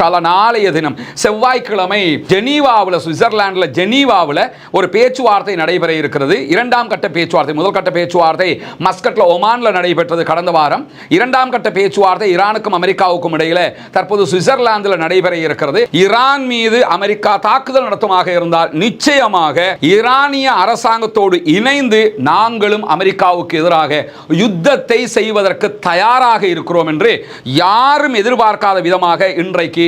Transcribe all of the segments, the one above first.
இன்ஷால்லா நாளைய தினம் செவ்வாய்க்கிழமை ஜெனீவாவில் சுவிட்சர்லாண்டில் ஜெனீவாவில் ஒரு பேச்சுவார்த்தை நடைபெற இருக்கிறது. இரண்டாம் கட்ட பேச்சுவார்த்தை முதல் கட்ட பேச்சுவார்த்தை மஸ்கட்ல ஒமானில் நடைபெற்றது கடந்த வாரம். இரண்டாம் கட்ட பேச்சுவார்த்தை ஈரானுக்கும் அமெரிக்காவுக்கும் இடையில் தற்போது சுவிட்சர்லாந்தில் நடைபெற இருக்கிறது. ஈரான் மீது அமெரிக்கா தாக்குதல் நடத்துமாக இருந்தால் நிச்சயமாக ஈரானிய அரசாங்கத்தோடு இணைந்து நாங்களும் அமெரிக்காவுக்கு எதிராக யுத்தத்தை செய்வதற்கு தயாராக இருக்கிறோம் என்று யாரும் எதிர்பார்க்காத விதமாக இன்றைக்கு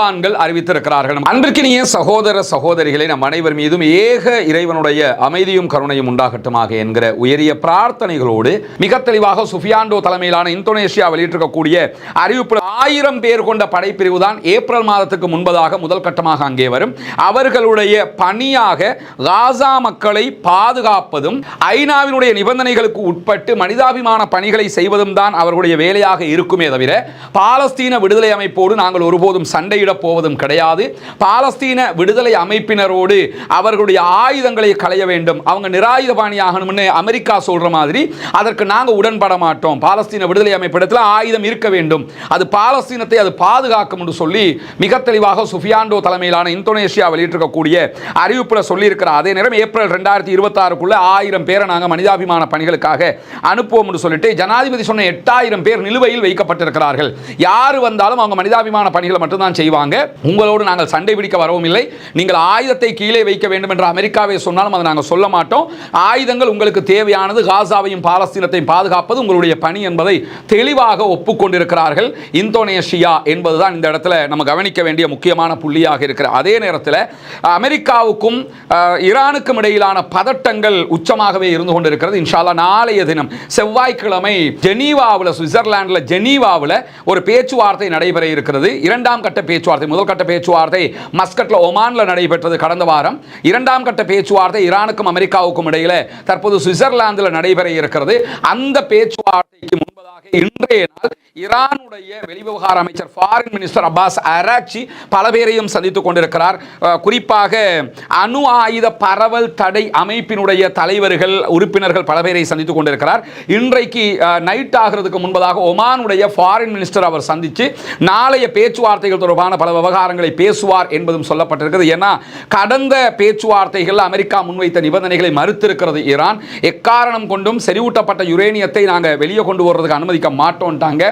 தாலிபான்கள் அறிவித்திருக்கிறார்கள். அன்பிற்கினிய சகோதர சகோதரிகளை நம் அனைவர் மீதும் ஏக இறைவனுடைய அமைதியும் கருணையும் உண்டாகட்டுமாக என்கிற உயரிய பிரார்த்தனைகளோடு மிக தெளிவாக சுஃபியாண்டோ தலைமையிலான இந்தோனேஷியா வெளியிட்டிருக்கக்கூடிய அறிவிப்பு ஆயிரம் பேர் கொண்ட படைப்பிரிவு தான் ஏப்ரல் மாதத்துக்கு முன்பதாக முதல் கட்டமாக அங்கே வரும். அவர்களுடைய பணியாக காசா மக்களை பாதுகாப்பதும் ஐநாவினுடைய நிபந்தனைகளுக்கு உட்பட்டு மனிதாபிமான பணிகளை செய்வதும் தான் அவர்களுடைய வேலையாக இருக்குமே தவிர பாலஸ்தீன விடுதலை அமைப்போடு நாங்கள் ஒருபோதும் சண்டையிட போவதும் கிடையாது. பாலஸ்தீன விடுதலை அமைப்பினரோடு அவர்களுடைய ஆயுதங்களை களைய வேண்டும். அவங்க நிராயுதபாணியாகணும்னு அமெரிக்கா சொல்ற மாதிரி அதற்கு நாங்கள் உடன்பட மாட்டோம். பாலஸ்தீன விடுதலை அமைப்பிடத்தில் ஆயுதம் இருக்க வேண்டும். அது பாலஸ்தீனத்தை அது பாதுகாக்கும் என்று சொல்லி மிக தெளிவாக சுஃபியாண்டோ தலைமையிலான இந்தோனேஷியா வெளியிட்டிருக்கக்கூடிய அறிவிப்பில் சொல்லியிருக்கிறார். அதே நேரம் ஏப்ரல் ரெண்டாயிரத்தி இருபத்தாறுக்குள்ள ஆயிரம் பேரை நாங்கள் மனிதாபிமான பணிகளுக்காக அனுப்புவோம் என்று சொல்லிட்டு ஜனாதிபதி சொன்ன எட்டாயிரம் பேர் நிலுவையில் வைக்கப்பட்டிருக்கிறார்கள். யார் வந்தாலும் அவங்க மனிதாபிமான பணிகளை மட்டும்தான் செய்வாங்க. உங்களோடு நாங்கள் சண்டை பிடிக்க வரவும் இல்லை. நீங்கள் ஆயுதத்தை கீழே வைக்க வேண்டும் என்று அமெரிக்காவை சொன்னாலும் அதை நாங்கள் சொல்ல மாட்டோம். ஆயுதங்கள் உங்களுக்கு தேவையானது. காசாவையும் பாலஸ்தீனத்தையும் பாதுகாப்பது உங்களுடைய பணி என்பதை தெளிவாக ஒப்புக்கொண்டிருக்கிறார்கள். இந்தோனேஷியா என்பதுதான் இந்த இடத்துல நம்ம கவனிக்க வேண்டிய முக்கியமான புள்ளியாக இருக்கிற அதே நேரத்தில் அமெரிக்காவுக்கும் ஈரானுக்கும் இடையிலான பதட்டங்கள் உச்சமாகவே இருந்து கொண்டிருக்கிறது. இன்ஷால்லா நாளைய தினம் செவ்வாய்க்கிழமை ஜெனீவாவில் சுவிட்சர்லாண்டில் ஜெனீவாவில் ஒரு பேச்சுவார்த்தை நடைபெற இருக்கிறது. இரண்டாம் கட்ட பேச்சு பேச்சுவார்த்தை முதல் கட்ட பேச்சுவார்த்தை மஸ்கட்ல ஒமான்ல நடைபெற்றது கடந்த வாரம். இரண்டாம் கட்ட பேச்சுவார்த்தை ஈரானுக்கும் அமெரிக்காவுக்கும் இடையில தற்போது சுவிட்சர்லாந்தில் நடைபெற இருக்கிறது. அந்த பேச்சுவார்த்தைக்கு முன்பதாக இன்றைய நாள் ஈரானுடைய வெளிவிவகார அமைச்சர் ஃபாரின் மினிஸ்டர் அப்பாஸ் அராக்சி பல பேரையும் சந்தித்துக் கொண்டிருக்கிறார். குறிப்பாக அணு ஆயுத பரவல் தடை அமைப்பினுடைய தலைவர்கள் உறுப்பினர்கள் பல பேரை சந்தித்துக் கொண்டிருக்கிறார். இன்றைக்கு நைட் ஆகிறதுக்கு முன்பதாக ஒமானுடைய ஃபாரின் மினிஸ்டர் அவர் சந்தித்து நாளைய பேச்சுவார்த்தைகள் தொடர்பான தொடர்பான பல விவகாரங்களை பேசுவார் என்பதும் சொல்லப்பட்டிருக்கிறது. ஏன்னா கடந்த பேச்சுவார்த்தைகள் அமெரிக்கா முன்வைத்த நிபந்தனைகளை மறுத்திருக்கிறது ஈரான். எக்காரணம் கொண்டும் செறிவூட்டப்பட்ட யுரேனியத்தை நாங்கள் வெளியே கொண்டு வர்றதுக்கு அனுமதிக்க மாட்டோம்ட்டாங்க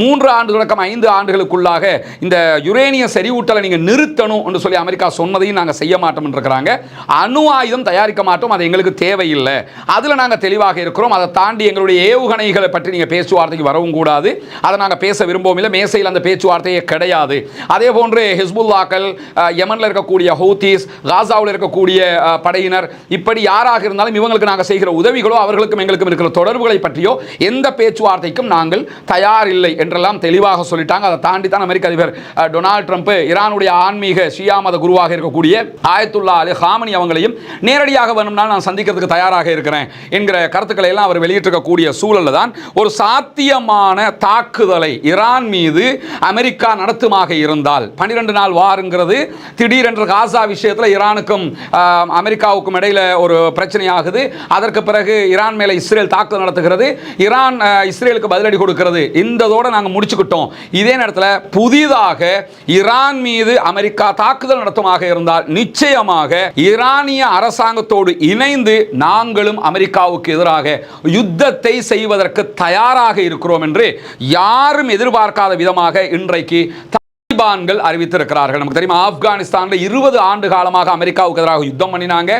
மூன்று ஆண்டு தொடக்கம் ஐந்து ஆண்டுகளுக்குள்ளாக இந்த யுரேனிய செறிவூட்டலை நீங்கள் நிறுத்தணும் என்று சொல்லி அமெரிக்கா சொன்னதையும் நாங்கள் செய்ய மாட்டோம் இருக்கிறாங்க அணு ஆயுதம் தயாரிக்க மாட்டோம் அது எங்களுக்கு தேவையில்லை. அதில் நாங்கள் தெளிவாக இருக்கிறோம். அதை தாண்டி எங்களுடைய ஏவுகணைகளை பற்றி நீங்கள் பேச்சுவார்த்தைக்கு வரவும் கூடாது. அதை நாங்கள் பேச விரும்பவும் இல்லை மேசையில் அந்த பேச்சுவார்த்தையே கிடையாது. அதே அதே போன்று ஹிஸ்புல்லாக்கள் யமனில் இருக்கக்கூடிய ஹவுத்தீஸ் காசாவில் இருக்கக்கூடிய படையினர் இப்படி யாராக இருந்தாலும் இவங்களுக்கு நாங்கள் செய்கிற உதவிகளோ அவர்களுக்கும் எங்களுக்கும் இருக்கிற தொடர்புகளை பற்றியோ எந்த பேச்சுவார்த்தைக்கும் நாங்கள் தயார் இல்லை என்றெல்லாம் தெளிவாக சொல்லிட்டாங்க. அதை தாண்டி தான் அமெரிக்க அதிபர் அஹ், டொனால்ட் ட்ரம்ப் ஈரானுடைய ஆன்மீக ஷியா மத குருவாக இருக்கக்கூடிய ஆயத்துல்லா அலி ஹாமனி அவங்களையும் நேரடியாக வேணும்னா நான் சந்திக்கிறதுக்கு தயாராக இருக்கிறேன் என்கிற கருத்துக்களை எல்லாம் அவர் வெளியிட்டிருக்கக்கூடிய சூழலில் தான் ஒரு சாத்தியமான தாக்குதலை ஈரான் மீது அமெரிக்கா நடத்துமாக இருந்தால் நாள் பன்னிரெண்டு நாள் வாருங்கிறது திடீரென்று காசா விஷயத்தில் ஈரானுக்கும் அமெரிக்காவுக்கும் இடையில் ஒரு பிரச்சனையாகுது. அதற்கு பிறகு ஈரான் மேலே இஸ்ரேல் தாக்குதல் நடத்துகிறது. ஈரான் இஸ்ரேலுக்கு பதிலடி கொடுக்கிறது. இந்ததோடு நாங்கள் முடிச்சுக்கிட்டோம். இதே நேரத்தில் புதிதாக ஈரான் மீது அமெரிக்கா தாக்குதல் நடத்துமாக இருந்தால் நிச்சயமாக ஈரானிய அரசாங்கத்தோடு இணைந்து நாங்களும் அமெரிக்காவுக்கு எதிராக யுத்தத்தை செய்வதற்கு தயாராக இருக்கிறோம் என்று யாரும் எதிர்பார்க்காத விதமாக இன்றைக்கு தாலிபான்கள் அறிவித்திருக்கிறார்கள். நமக்கு தெரியுமா? ஆப்கானிஸ்தானில் இருபது ஆண்டு காலமாக அமெரிக்காவுக்கு எதிராக யுத்தம் பண்ணினாங்க.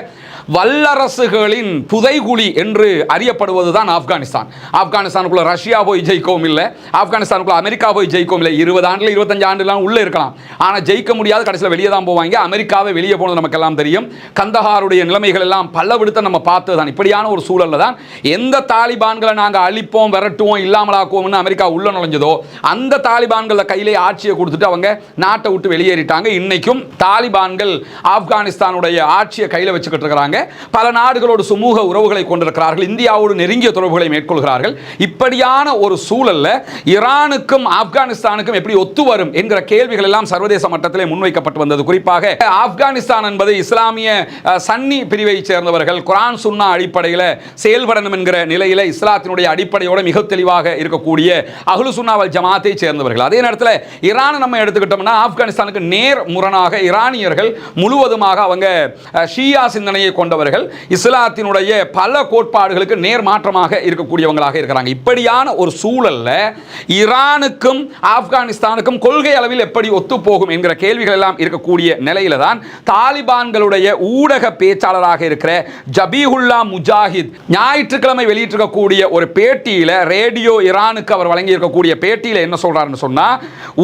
வல்லரசுகளின் புதைகுழி என்று அறியப்படுவது தான் ஆப்கானிஸ்தான். ஆப்கானிஸ்தானுக்குள்ள ரஷ்யா போய் ஜெயிக்கவும் இல்லை. ஆப்கானிஸ்தானுக்குள்ள அமெரிக்கா போய் ஜெயிக்கவும் இல்லை. இருபது ஆண்டுல இருபத்தஞ்சு ஆண்டுலாம் உள்ளே இருக்கலாம். ஆனால் ஜெயிக்க முடியாத கடைசியில் வெளியே தான் போவாங்க. அமெரிக்காவை வெளியே போனது நமக்கெல்லாம் தெரியும். கந்தஹாருடைய நிலைமைகள் எல்லாம் பல விடுத்த நம்ம பார்த்தது தான் இப்படியான ஒரு சூழலில் தான் எந்த தாலிபான்களை நாங்கள் அழிப்போம் விரட்டுவோம் இல்லாமலாக்குவோம்னு அமெரிக்கா உள்ள நுழைஞ்சதோ அந்த தாலிபான்களை கையிலே ஆட்சியை கொடுத்துட்டு அவங்க நாட்டை விட்டு வெளியேறிட்டாங்க. இன்னைக்கும் தாலிபான்கள் ஆப்கானிஸ்தானுடைய ஆட்சியை கையில் வச்சுக்கிட்டு இருக்கிறாங்க. பல நாடுகளோடு சுமூக உறவுகளை கொண்டிருக்கிறார்கள். இந்தியாவோடு நெருங்கிய தொடர்புகளை மேற்கொள்கிறார்கள். இப்படியான ஒரு சூழலில் ஈரானுக்கும் ஆப்கானிஸ்தானுக்கும் எப்படி ஒத்து வரும் என்கிற கேள்விகள் எல்லாம் சர்வதேச மட்டத்திலே முன்வைக்கப்பட்டு வந்தது. குறிப்பாக ஆப்கானிஸ்தான் என்பது இஸ்லாமிய சன்னி பிரிவை சேர்ந்தவர்கள் குரான் சுன்னா அடிப்படையில் செயல்படணும் என்கிற நிலையில் இஸ்லாத்தினுடைய அடிப்படையோட மிக தெளிவாக இருக்கக்கூடிய அகுலு சுன்னாவல் ஜமாத்தை சேர்ந்தவர்கள். அதே நேரத்தில் ஈரான் நம்ம எடுத்து எடுத்துக்கிட்டோம்னா ஆப்கானிஸ்தானுக்கு நேர் முரணாக ஈரானியர்கள் முழுவதுமாக அவங்க ஷியா சிந்தனையை கொண்டவர்கள். இஸ்லாத்தினுடைய பல கோட்பாடுகளுக்கு நேர் மாற்றமாக இருக்கக்கூடியவங்களாக இருக்கிறாங்க. இப்படியான ஒரு சூழலில் ஈரானுக்கும் ஆப்கானிஸ்தானுக்கும் கொள்கை அளவில் எப்படி ஒத்துப்போகும் என்கிற கேள்விகள் எல்லாம் இருக்கக்கூடிய நிலையில தான் தாலிபான்களுடைய ஊடக பேச்சாளராக இருக்கிற ஜபீஹுல்லா முஜாஹித் ஞாயிற்றுக்கிழமை வெளியிட்டிருக்கக்கூடிய ஒரு பேட்டியில் ரேடியோ ஈரானுக்கு அவர் வழங்கியிருக்கக்கூடிய பேட்டியில் என்ன சொல்றாருன்னு சொன்னால்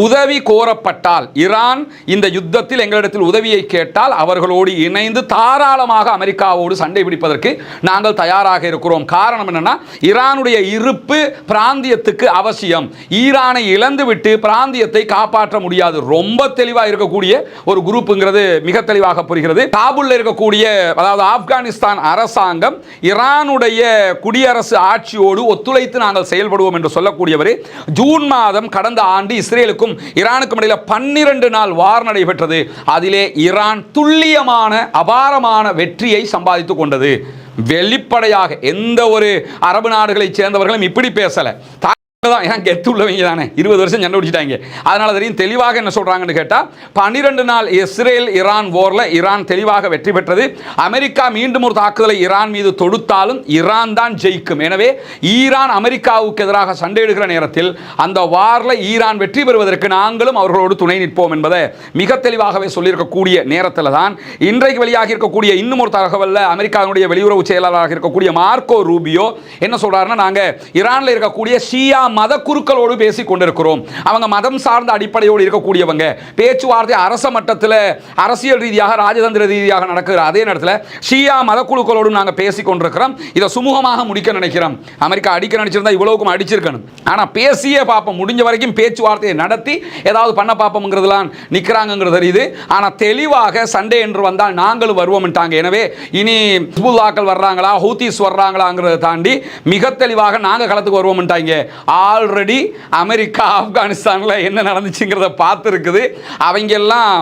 உதவி கோரப்ப கோரப்பட்டால் ஈரான் இந்த யுத்தத்தில் எங்களிடத்தில் உதவியை கேட்டால் அவர்களோடு இணைந்து தாராளமாக அமெரிக்காவோடு சண்டை பிடிப்பதற்கு நாங்கள் தயாராக இருக்கிறோம். காரணம் என்னன்னா ஈரானுடைய இருப்பு பிராந்தியத்துக்கு அவசியம். ஈரானை இழந்துவிட்டு பிராந்தியத்தை காப்பாற்ற முடியாது. ரொம்ப தெளிவாக இருக்கக்கூடிய ஒரு குரூப்புங்கிறது மிக தெளிவாக புரிகிறது. காபூலில் இருக்கக்கூடிய அதாவது ஆப்கானிஸ்தான் அரசாங்கம் ஈரானுடைய குடியரசு ஆட்சியோடு ஒத்துழைத்து நாங்கள் செயல்படுவோம் என்று சொல்லக்கூடியவர் ஜூன் மாதம் கடந்த ஆண்டு இஸ்ரேலுக்கும் ஈரானுக்கும் இடையில பன்னிரண்டு நாள் வார் நடைபெற்றது. அதிலே ஈரான் துல்லியமான அபாரமான வெற்றியை சம்பாதித்துக் கொண்டது. வெளிப்படையாக எந்த ஒரு அரபு நாடுகளைச் சேர்ந்தவர்களும் இப்படி பேசல. தான் ஏன் கெத்து உள்ளவங்க தானே? இருபது வருஷம் சண்டை பிடிச்சிட்டாங்க. அதனால தெரியும் தெளிவாக என்ன சொல்றாங்கன்னு கேட்டால் பன்னிரெண்டு நாள் இஸ்ரேல் ஈரான் போரில் ஈரான் தெளிவாக வெற்றி பெற்றது. அமெரிக்கா மீண்டும் ஒரு தாக்குதலை ஈரான் மீது தொடுத்தாலும் ஈரான் தான் ஜெயிக்கும். எனவே ஈரான் அமெரிக்காவுக்கு எதிராக சண்டையிடுகிற நேரத்தில் அந்த வாரில் ஈரான் வெற்றி பெறுவதற்கு நாங்களும் அவர்களோடு துணை நிற்போம் என்பதை மிக தெளிவாகவே சொல்லியிருக்கக்கூடிய நேரத்தில் தான் இன்றைக்கு வெளியாகி இருக்கக்கூடிய இன்னும் ஒரு தகவலில் அமெரிக்காவினுடைய வெளியுறவு செயலாளராக இருக்கக்கூடிய மார்க்கோ ரூபியோ என்ன சொல்றாருன்னா நாங்கள் ஈரானில் இருக்கக்கூடிய ஷியா மத குருக்களோடு பேசி கொண்டிருக்கிறோம் அவங்க மதம் சார்ந்த அடிப்படையோடு இருக்கக்கூடியவங்க. பேச்சுவார்த்தை அரச மட்டத்தில் அரசியல் ரீதியாக ராஜதந்திர ரீதியாக நடக்கிற அதே நேரத்தில் ஷியா மத குழுக்களோடு நாங்கள் பேசி கொண்டிருக்கிறோம் இதை சுமூகமாக முடிக்க நினைக்கிறோம். அமெரிக்கா அடிக்க நினைச்சிருந்தா இவ்வளவுக்கும் அடிச்சிருக்கணும். ஆனால் பேசியே பார்ப்போம். முடிஞ்ச வரைக்கும் பேச்சுவார்த்தையை நடத்தி ஏதாவது பண்ண பார்ப்போம்ங்கிறதுலாம் நிற்கிறாங்கங்கிறது தெரியுது. ஆனால் தெளிவாக சண்டே என்று வந்தால் நாங்களும் வருவோம்ட்டாங்க. எனவே இனி ஹிஸ்புல்லாக்கள் வர்றாங்களா ஹூத்திஸ் வர்றாங்களாங்கிறத தாண்டி மிக தெளிவாக நாங்கள் களத்துக்கு வருவோம்ட்டாங்க. ஆல்ரெடி அமெரிக்கா ஆப்கானிஸ்தானில் என்ன நடந்துச்சுங்கிறத பார்த்துருக்குது. அவங்க எல்லாம்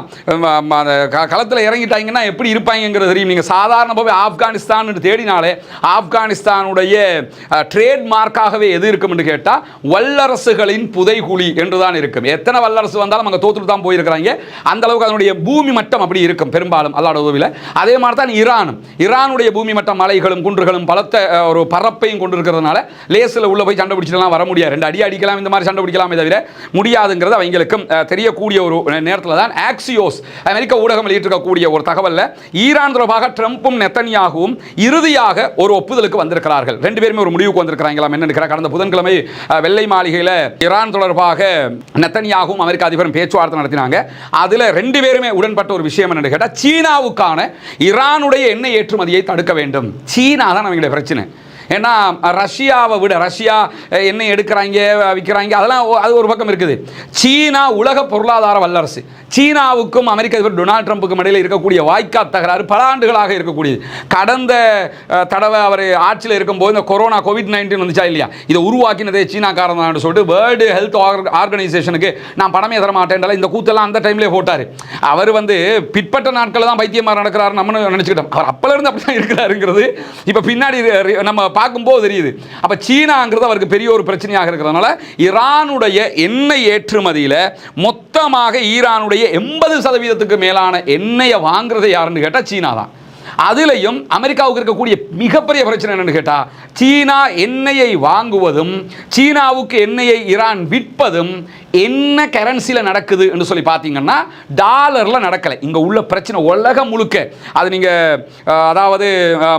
களத்தில் இறங்கிட்டாங்கன்னா எப்படி இருப்பாங்கிறது தெரியும். நீங்கள் சாதாரணமாகவே ஆப்கானிஸ்தான் தேடினாலே ஆப்கானிஸ்தானுடைய ட்ரேட் மார்க்காகவே எது இருக்கும்னு கேட்டால் வல்லரசுகளின் புதைகுழி என்று தான் இருக்கும். எத்தனை வல்லரசு வந்தாலும் அங்கே தோத்துட்டு தான் போயிருக்கிறாங்க. அந்த அளவுக்கு அதனுடைய பூமி மட்டம் அப்படி இருக்கும் பெரும்பாலும் அல்லாட உதவியில். அதே மாதிரி தான் ஈரானும் ஈரானுடைய பூமி மட்டம் மலைகளும் குன்றுகளும் பலத்த ஒரு பரப்பையும் கொண்டிருக்கிறதுனால லேசில் உள்ள போய் சண்டை பிடிச்சிட்டுலாம் வர முடியாது. ரெண்டு அடி அடிக்கலாம் இந்த மாதிரி சண்டை பிடிக்கலாமே தவிர முடியாதுங்கிறது அவங்களுக்கும் தெரியக்கூடிய ஒரு நேரத்தில் தான் ஆக்சியோஸ் அமெரிக்க ஊடகம் வெளியிட்டிருக்கக்கூடிய ஒரு தகவலில் ஈரான் தொடர்பாக ட்ரம்ப்பும் நெத்தனியாகவும் இறுதியாக ஒரு ஒப்புதலுக்கு வந்திருக்கிறார்கள். ரெண்டு பேருமே ஒரு முடிவுக்கு வந்திருக்கிறாங்களாம் என்ன நினைக்கிறேன் கடந்த புதன்கிழமை வெள்ளை மாளிகையில் ஈரான் தொடர்பாக நெத்தனியாகவும் அமெரிக்க அதிபரும் பேச்சுவார்த்தை நடத்தினாங்க. அதில் ரெண்டு பேருமே உடன்பட்ட ஒரு விஷயம் என்னன்னு கேட்டால் சீனாவுக்கான ஈரானுடைய எண்ணெய் ஏற்றுமதியை தடுக்க வேண்டும். சீனா தான் அவங்களுடைய பிரச்சனை. ஏன்னா ரஷ்யாவை விட ரஷ்யா என்ன எடுக்கிறாங்க விற்கிறாங்க அதெல்லாம் அது ஒரு பக்கம் இருக்குது. சீனா உலக பொருளாதார வல்லரசு. சீனாவுக்கும் அமெரிக்க அதிபர் டொனால்ட் ட்ரம்ப்புக்கும் இடையில் இருக்கக்கூடிய வாய்க்கா தகராறு பல ஆண்டுகளாக இருக்கக்கூடியது. கடந்த தடவை அவர் ஆட்சியில் இருக்கும்போது இந்த கொரோனா கோவிட் நைன்டீன் வந்துச்சா இல்லையா? இதை உருவாக்கினதே சீனாக்காரன் தான் சொல்லிட்டு வேர்ல்டு ஹெல்த் ஆர்கனைசேஷனுக்கு நான் பணமே தர மாட்டேன்டல இந்த கூத்தெல்லாம் அந்த டைம்லேயே போட்டார். அவர் வந்து பிற்பட்ட நாட்களில் தான் பைத்தியமாக நடக்கிறாரு நம்ம நினச்சிக்கிட்டோம். அவர் அப்போலேருந்து அப்படி தான் இருக்கிறாருங்கிறது. இப்போ பின்னாடி நம்ம பார்க்கும்போது தெரியுது. அப்போ சீனாங்கிறது அவருக்கு பெரிய ஒரு பிரச்சனையாக இருக்கிறதுனால ஈரானுடைய எண்ணெய் ஏற்றுமதியில் மொத்தமாக ஈரானுடைய எண்பது சதவீதத்துக்கு மேலான எண்ணெயை வாங்குறது யாருன்னு கேட்டால் சீனா தான். அதுலேயும் அமெரிக்காவுக்கு இருக்கக்கூடிய மிகப்பெரிய பிரச்சனை என்னன்னு கேட்டால் சீனா எண்ணெயை வாங்குவதும் சீனாவுக்கு எண்ணெயை ஈரான் விற்பதும் என்ன கரன்சியில் நடக்குது என்று சொல்லி பார்த்தீங்கன்னா டாலரில் நடக்கலை. இங்கே உள்ள பிரச்சனை உலகம் முழுக்க. அது நீங்கள் அதாவது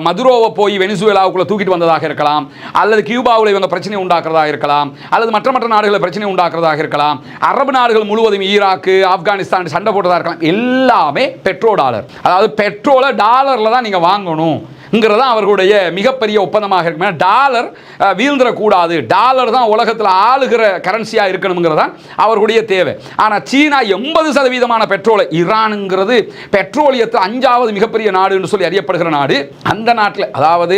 மதுரோவை போய் வெனிசுவேலாவுக்குள்ளே தூக்கிட்டு வந்ததாக இருக்கலாம் அல்லது கியூபாவில் இவங்க பிரச்சனை உண்டாக்குறதாக இருக்கலாம் அல்லது மற்ற மற்ற நாடுகளில் பிரச்சனை உண்டாக்குறதாக இருக்கலாம் அரபு நாடுகள் முழுவதும் ஈராக்கு ஆப்கானிஸ்தான் சண்டை போட்டதாக இருக்கலாம் எல்லாமே பெட்ரோ டாலர் அதாவது பெட்ரோலை டாலரில் தான் நீங்கள் வாங்கணும். ங்கிறதான் அவர்களுடைய மிகப்பெரிய ஒப்பந்தமாக இருக்கும். டாலர் வீழ்ந்துடக்கூடாது. டாலர் தான் உலகத்தில் ஆளுகிற கரன்சியாக இருக்கணுங்கிறதா அவர்களுடைய தேவை. ஆனால் சீனா எண்பது சதவீதமான பெட்ரோலை ஈரானுங்கிறது பெட்ரோலியத்தில் அஞ்சாவது மிகப்பெரிய நாடுன்னு சொல்லி அறியப்படுகிற நாடு. அந்த நாட்டில் அதாவது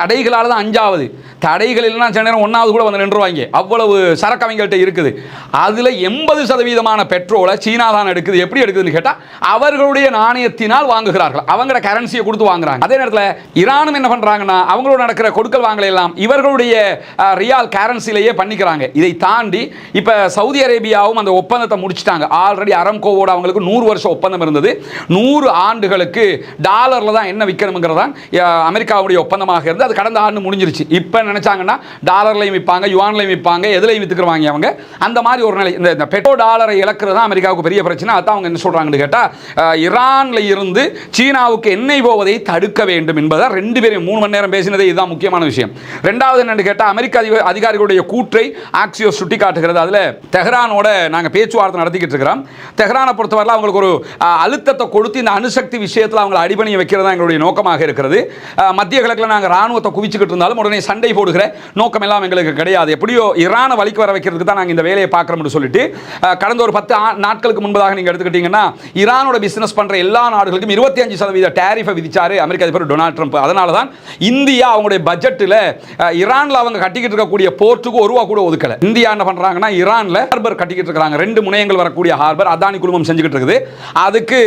தடைகளால் தான் அஞ்சாவது. தடைகள் இல்லைன்னா சில நேரம் ஒன்றாவது கூட வந்து நின்றுவாங்க அவ்வளவு சரக்கு அவங்கள்ட்ட இருக்குது. அதில் எண்பது சதவீதமான பெட்ரோலை சீனா தான் எடுக்குது. எப்படி எடுக்குதுன்னு கேட்டால் அவர்களுடைய நாணயத்தினால் வாங்குகிறார்கள். அவங்களோட கரன்சியை கொடுத்து வாங்குறாங்க. அதே நேரத்தில் ஈரானும் என்ன பண்ணுறாங்கன்னா அவங்களோட நடக்கிற கொடுக்கல் வாங்கலை எல்லாம் இவர்களுடைய ரியால் கரன்சிலேயே பண்ணிக்கிறாங்க. இதை தாண்டி இப்போ சவுதி அரேபியாவும் அந்த ஒப்பந்தத்தை முடிச்சிட்டாங்க. ஆல்ரெடி அரம்கோவோட அவங்களுக்கு நூறு வருஷம் ஒப்பந்தம் இருந்தது. நூறு ஆண்டுகளுக்கு டாலரில் தான் என்ன விற்கணுங்கிறது தான் அமெரிக்காவுடைய ஒப்பந்தமாக இருந்து அது கடந்த ஆண்டு முடிஞ்சிருச்சு. இப்போ நினச்சாங்கன்னா டாலர்லையும் விற்பாங்க யுவான்லையும் விற்பாங்க எதுலையும் வித்துக்குருவாங்க அவங்க. அந்த மாதிரி ஒரு நிலை இந்த பெட்ரோ டாலரை இழக்கிறது தான் அமெரிக்காவுக்கு பெரிய பிரச்சனை. அதான் அவங்க என்ன சொல்கிறாங்கன்னு கேட்டால் ஈரானில் இருந்து சீனாவுக்கு எண்ணெய் போவதை தடுக்க வேண்டும் என்பதை ரெண்டு பேரும் மூணு மணி நேரம் பேசினதே இதுதான் முக்கியமான விஷயம். ரெண்டாவது என்னென்னு கேட்டால் அமெரிக்க அதிக அதிகாரிகளுடைய கூற்றை ஆக்சியோ சுட்டி காட்டுகிறது அதில் தெஹ்ரானோட நாங்கள் பேச்சுவார்த்தை நடத்திக்கிட்டு இருக்கிறோம். தெஹ்ரானை பொறுத்தவரை அவங்களுக்கு ஒரு அழுத்தத்தை கொடுத்து இந்த அணுசக்தி விஷயத்தில் அவங்களை அடிபணி வைக்கிறது தான் எங்களுடைய நோக்கமாக இருக்கிறது. மத்திய கிழக்கில் நாங்கள் ராணுவத்தை குவிச்சுக்கிட்டு இருந்தாலும் உடனே சண்டை போடுகிற நோக்கம் எல்லாம் எங்களுக்கு கிடையாது. எப்படியோ இரானை வலிக்கு வர வைக்கிறதுக்கு தான் நாங்கள் இந்த வேலையை பார்க்குறோம்னு சொல்லிட்டு கடந்த ஒரு பத்து நாட்களுக்கு முன்பதாக நீங்கள் எடுத்துக்கிட்டீங்கன்னா ஈரானோட பிசினஸ் பண்ற எல்லா நாடுகளுக்கும் இருபத்தி அஞ்சு சதவீத டேரிஃபை விதிச்சார் அமெரிக்க அதிபர் டொனால்ட் ட்ரம்ப் அதனால தான் இந்தியா அவங்களுடைய பட்ஜெட்டில் ஈரானில் அவங்க கட்டிக்கிட்டு இருக்கக்கூடிய போர்ட்டுக்கு ஒரு ரூபா கூட ஒதுக்கலை. இந்தியா என்ன பண்ணுறாங்கன்னா ஈரானில் ஹார்பர் கட்டிக்கிட்டு இருக்கிறாங்க ரெண்டு முனையங்கள் வரக்கூடிய ஹார்பர் அதானி குழுமம் செஞ்சுக்கிட்டு இருக்குது. அதுக்கு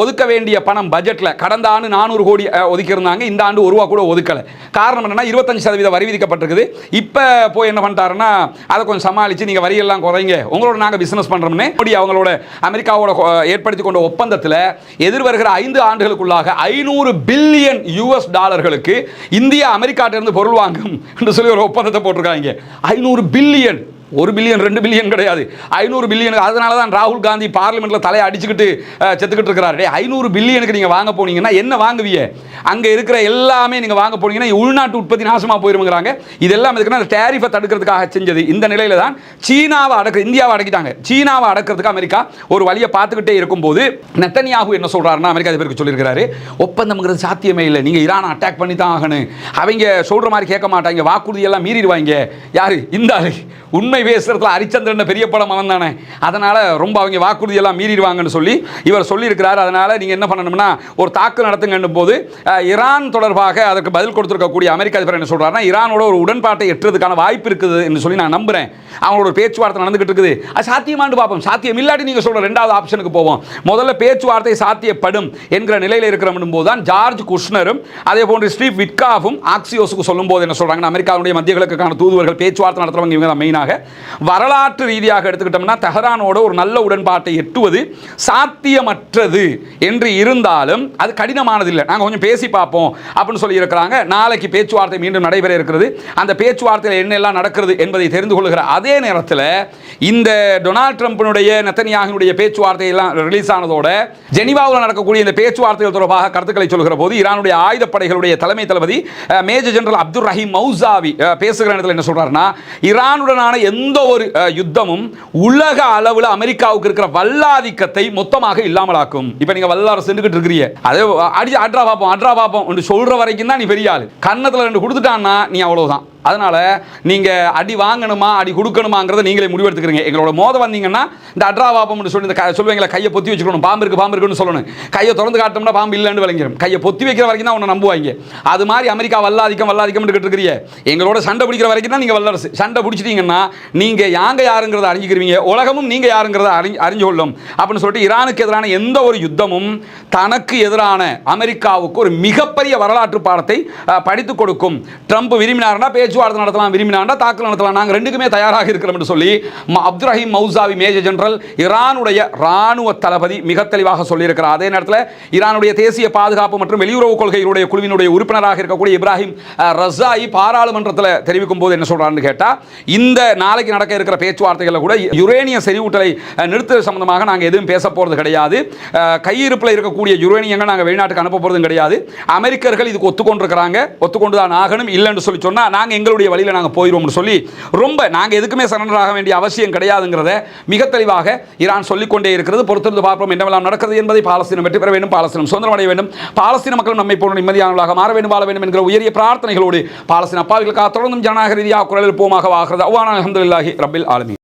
ஒதுக்க வேண்டிய பணம் பட்ஜெட்டில் கடந்த ஆண்டு நானூறு கோடி ஒதுக்கியிருந்தாங்க. இந்த ஆண்டு ஒரு ரூபா கூட ஒதுக்கலை. காரணம் என்னென்னா இருபத்தஞ்சு சதவீத வரி விதிக்கப்பட்டிருக்குது. இப்போ போய் என்ன பண்ணிட்டாருன்னா அதை கொஞ்சம் சமாளித்து நீங்கள் வரியெல்லாம் குறைங்க. உங்களோட நாங்கள் பிஸ்னஸ் பண்றோம்னு மோடி அவங்களோட அமெரிக்காவோட ஏற்படுத்தி கொண்ட ஒப்பந்தத்தில் எதிர்வருகிற ஐந்து ஆண்டுகளுக்குள்ளாக ஐநூறு பில்லியன் யூ யூஎஸ் டாலர்களுக்கு இந்தியா அமெரிக்காட்டிலிருந்து பொருள் வாங்கும் என்று சொல்லி ஒரு ஒப்பந்தத்தை போட்டிருக்காங்க. ஐநூறு பில்லியன் ஒரு பில்லியன் ரெண்டு பில்லியன் கிடையாது. ஐநூறு பில்லியன் அதனால தான் ராகுல் காந்தி பார்லிமெண்ட்டில் தலையை அடிச்சுக்கிட்டு செத்துக்கிட்டு இருக்கிறாரு. டேய் ஐநூறு பில்லியனுக்கு நீங்கள் வாங்க போனீங்கன்னா என்ன வாங்குவீங்க அங்கே இருக்கிற எல்லாமே நீங்கள் வாங்க போனீங்கன்னா உள்நாட்டு உற்பத்தி நாசமாக போயிருங்கிறாங்க இதெல்லாம் எதுக்குன்னா அந்த டேரிஃபை தடுக்கிறதுக்காக செஞ்சது. இந்த நிலையில தான் சீனாவை அடக்க இந்தியாவை அடக்கிட்டாங்க. சீனாவை அடக்கிறதுக்கு அமெரிக்கா ஒரு வழியை பார்த்துக்கிட்டே இருக்கும்போது நெத்தனியாகு என்ன சொல்கிறாருன்னா அமெரிக்கா அதிபருக்கு சொல்லியிருக்கிறாரு ஒப்பந்தம்ங்கிறது சாத்தியமே இல்லை. நீங்கள் ஈரானை அட்டாக் பண்ணி தான் ஆகணும். அவங்க சொல்கிற மாதிரி கேட்க மாட்டாங்க. வாக்குறுதி எல்லாம் மீறிடுவாங்க. யாரு? இந்த உண்மை உண்மை பேசுறதுல ஹரிச்சந்திரன் பெரிய படம் அவன் தானே அதனால ரொம்ப அவங்க வாக்குறுதி எல்லாம் மீறிடுவாங்கன்னு சொல்லி இவர் சொல்லியிருக்கிறார். அதனால நீங்க என்ன பண்ணணும்னா ஒரு தாக்கு நடத்துங்கன்னும் போது ஈரான் தொடர்பாக அதற்கு பதில் கொடுத்துருக்கக்கூடிய அமெரிக்க அதிபர் என்ன சொல்றாருன்னா ஈரானோட ஒரு உடன்பாட்டை எட்டுறதுக்கான வாய்ப்பு இருக்குது என்று சொல்லி நான் நம்புறேன். அவங்களோட பேச்சுவார்த்தை நடந்துகிட்டு இருக்குது. அது சாத்தியமாண்டு பார்ப்போம். சாத்தியம் இல்லாட்டி நீங்க சொல்ற ரெண்டாவது ஆப்ஷனுக்கு போவோம். முதல்ல பேச்சுவார்த்தை சாத்தியப்படும் என்கிற நிலையில் இருக்கிற போது தான் ஜார்ஜ் குஷ்னரும் அதே போன்று ஸ்டீவ் விட்காஃபும் ஆக்சியோஸுக்கு சொல்லும் போது என்ன சொல்றாங்கன்னா அமெரிக்காவுடைய மத்திய கிழக்குக்கான தூதுவர்கள் பேச்சுவார்த்தை நடத்துறவங்க இவங்க தான் மெயினாக வரலாற்று ரீதியாக எடுத்துக்கிட்டோம்னா தெஹரானோட ஒரு நல்ல உடன்பாட்டை எட்டுவது சாத்தியமற்றது என்று இருந்தாலும் அது கடினமானது இல்லை நாங்கள் கொஞ்சம் பேசி பார்ப்போம் அப்படின்னு சொல்லி இருக்கிறாங்க நாளைக்கு பேச்சுவார்த்தை மீண்டும் நடைபெற இருக்கிறது. அந்த பேச்சுவார்த்தையில் என்னெல்லாம் நடக்கிறது என்பதை தெரிந்து கொள்கிற அதே நேரத்தில் இந்த டொனால்ட் ட்ரம்ப்பினுடைய நெத்தனியாகினுடைய பேச்சுவார்த்தையெல்லாம் ரிலீஸ் ஆனதோட ஜெனிவாவில் நடக்கக்கூடிய இந்த பேச்சுவார்த்தைகள் தொடர்பாக கருத்துக்களை சொல்கிற போது ஈரானுடைய ஆயுதப்படைகளுடைய தலைமை தளபதி major general Abdul Rahim Mousavi பேசுகிற இடத்துல என்ன சொல்றாருன்னா ஈரானுடனான எந்த ஒரு யுத்தமும் உலக அளவில் அமெரிக்காவுக்கு இருக்கிற வல்லாதிக்கத்தை மொத்தமாக இல்லாமலாக்கும். இப்போ நீங்க வல்லாரம் சென்றுகிட்டு இருக்கிறீங்க. அதே அடி அட்ரா பார்ப்போம் அட்ரா பார்ப்போம். சொல்கிற சொல்ற வரைக்கும் தான் நீ பெரிய ஆள். கன்னத்தில் ரெண்டு கொடுத்துட்டான்னா நீ அவ்வளோதான் அதனால் நீங்கள் அடி வாங்கணுமா அடி கொடுக்கணுமாங்கிறத நீங்களே முடிவெடுத்துக்கிறீங்க. எங்களோட மோத வந்தீங்கன்னா இந்த அட்ரா பாப்பம்னு சொல்லி இந்த க- சொல்லுவீங்களா கையை பொத்தி வச்சுக்கணும் பாம்பு இருக்குது பாம்பு இருக்குன்னு சொல்லணும். கையை திறந்து காட்டோம்னா பாம்பு இல்லைன்னு விளங்கிடும் கையை பொத்தி வைக்கிற வரைக்கும் தான் உன்னை நம்புவாங்க. அது மாதிரி அமெரிக்கா வல்லாதிக்கம் வல்லாதிக்கம்னு இருக்கிறீங்க எங்களோட சண்டை பிடிக்கிற வரைக்கும் தான் நீங்கள் வல்லரசு. சண்டை பிடிச்சிட்டிங்கன்னா நீங்கள் யாங்க யாருங்கிறத அறிஞ்சிக்கிறீங்க. உலகமும் நீங்கள் யாருங்கிறத அறிஞ்சு அறிஞ்சு கொள்ளும் அப்படின்னு சொல்லிட்டு ஈரானுக்கு எதிரான எந்த ஒரு யுத்தமும் தனக்கு எதிரான அமெரிக்காவுக்கு ஒரு மிகப்பெரிய வரலாற்று பாடத்தை படித்து கொடுக்கும். ட்ரம்ப் விரும்பினார்னா பேச்சுவார்த்தை நடத்தலாம் விரும்பினாண்டா தாக்கல் நடத்தலாம். நாங்கள் ரெண்டுக்குமே தயாராக இருக்கிறோம் என்று சொல்லி அப்துரஹிம் மௌசாவி மேஜர் ஜெனரல் ஈரானுடைய ராணுவ தளபதி மிக தெளிவாக சொல்லியிருக்கிறார். அதே நேரத்தில் ஈரானுடைய தேசிய பாதுகாப்பு மற்றும் வெளியுறவு கொள்கைகளுடைய குழுவினுடைய உறுப்பினராக இருக்கக்கூடிய இப்ராஹிம் ரசாயி பாராளுமன்றத்தில் தெரிவிக்கும் போது என்ன சொல்கிறான்னு கேட்டால் இந்த நாளைக்கு நடக்க இருக்கிற பேச்சுவார்த்தைகளில் கூட யுரேனிய செறிவூட்டலை நிறுத்துவது சம்பந்தமாக நாங்கள் எதுவும் பேச போகிறது கிடையாது. கையிருப்பில் இருக்கக்கூடிய யுரேனியங்கள் நாங்கள் வெளிநாட்டுக்கு அனுப்ப போகிறதும் கிடையாது. அமெரிக்கர்கள் இதுக்கு ஒத்துக்கொண்டிருக்கிறாங்க. ஒத்துக்கொண்டு தான் ஆகணும் இல்லைன்னு சொல்லி சொன்னால் நாங்கள் எங்களுடைய வழியில் நாங்கள் போயிடுவோம்னு சொல்லி ரொம்ப நாங்கள் எதுக்குமே சரண்டர் ஆக வேண்டிய அவசியம் கிடையாதுங்கிறத மிக தெளிவாக ஈரான் சொல்லிக்கொண்டே இருக்கிறது. பொறுத்திருந்து பார்ப்போம் என்னவெல்லாம் நடக்கிறது என்பதை பாலஸ்தீனம் வெற்றி பெற வேண்டும் பாலஸ்தீனம் சுதந்திரம் அடைய வேண்டும் பாலஸ்தீன மக்களும் நம்மை போன்ற நிம்மதியானவர்களாக மாற வேண்டும் வாழ வேண்டும் என்கிற உயரிய பிரார்த்தனைகளோடு பாலஸ்தீன அப்பாவிகளுக்காக தொடர்ந்தும் ஜனநாயக ரீதியாக குரல் எழுப்போமாக வாகிறது. அவ்வான அஹமதுல்லாஹி ரபில் ஆலமி